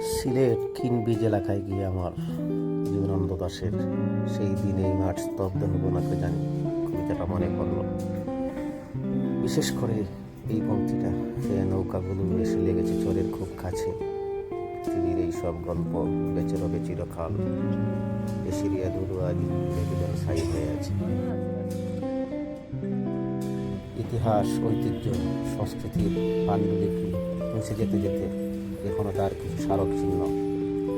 সিলেট কিনবিজ এলাকায় গিয়ে আমার জীবনানন্দ দাসের সেই দিনে এই মাঠ স্তব্ধ হব না কে জানি, কবিতাটা মনে পড়ল। বিশেষ করে এই পঙ্ক্তিটা সে নৌকাগুলো এসে লেগেছে চরের খুব কাছে। পৃথিবীর এই সব গল্প বেঁচে রবে চিরকাল। এসিরিয়া দুরুয়াজ রেগুলার সাই হয়ে আছে। ইতিহাস, ঐতিহ্য, সংস্কৃতির পাণ্ডুলিপি মুছে যেতে যেতে এখনও তার কিছু স্মারক চিহ্ন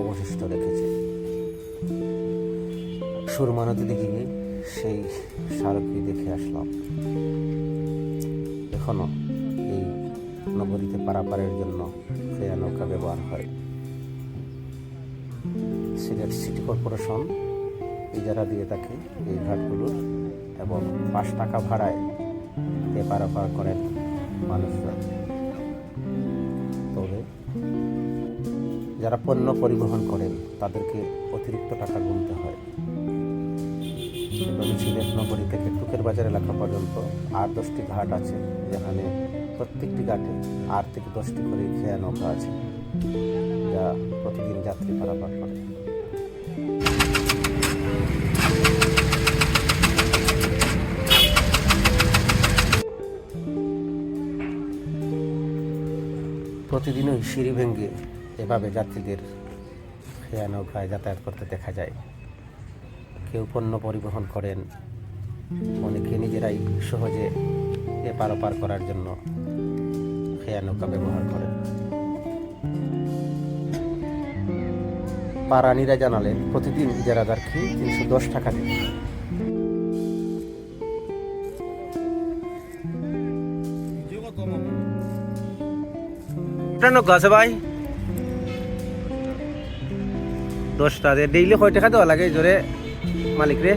অবশিষ্ট রেখেছে। সুরমা নদীতে গিয়ে সেই স্মারকটি দেখে আসলাম এখনও এই নগরীতে পারাপারের জন্য ফেয়া নৌকা ব্যবহার হয়। সিলেট সিটি কর্পোরেশন ইজারা দিয়ে থাকে এই ঘাটগুলোর এবং পাঁচ টাকা ভাড়ায় এ পারাপার করেন মানুষরা যারা পণ্য পরিবহন করেন, তাদেরকে অতিরিক্ত টাকা গুনতে হয়। এবং সিলেট নগরী থেকে টুকের বাজার এলাকা পর্যন্ত আট দশটি ঘাট আছে, যেখানে প্রত্যেকটি ঘাটে আট থেকে দশটি করে খেয়া নৌকা আছে, যা প্রতিদিন যাত্রী পারাপার করে। প্রতিদিনই সিঁড়ি ভেঙে এভাবে যাত্রীদের খেয়া নৌকায় যাতায়াত করতে দেখা যায়। কেউ পণ্য পরিবহন করেন, অনেকে নিজেরাই সহজে এপার ওপার করার জন্য খেয়া নৌকা ব্যবহার করেন। পারানিরা জানালেন, প্রতিদিন ইজারাদার কি তিনশো দশ টাকা দেন। নৌকা আছে ভাই? দশটা ডেইলি কয় টাকা দেওয়া লাগে জোরে। মালিক রে।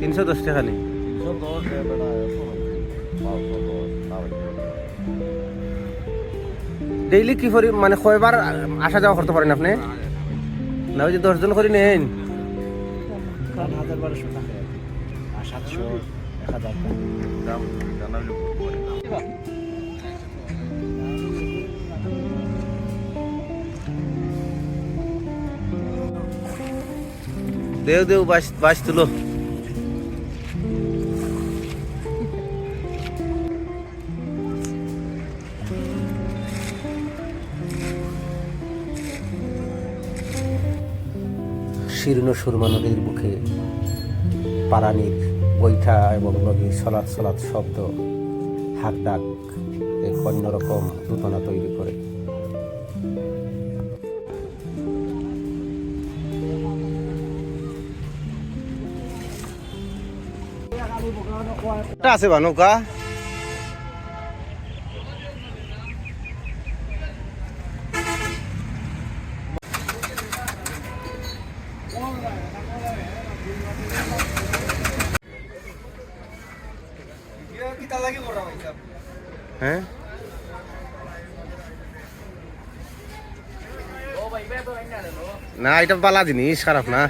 তিনশো দশ টাকা নেই। ডেইলি কি করি মানে কয়বার আসা যাওয়া করতে পারেন আপনি? না ওই যে দশজন করে নেন। সাতশো এক হাজার দেও দেও, বাস বাস তুলো। শীর্ণ সুরমা নদীর বুকে পারানির বৈঠা এবং নদীর সলাৎ সলাৎ শব্দ হাক ডাক এক অন্যরকম নূতনা তৈরি করে। এটা আছে বা নৌকা? হ্যাঁ? না এটা পালা জিনিস খারাপ না।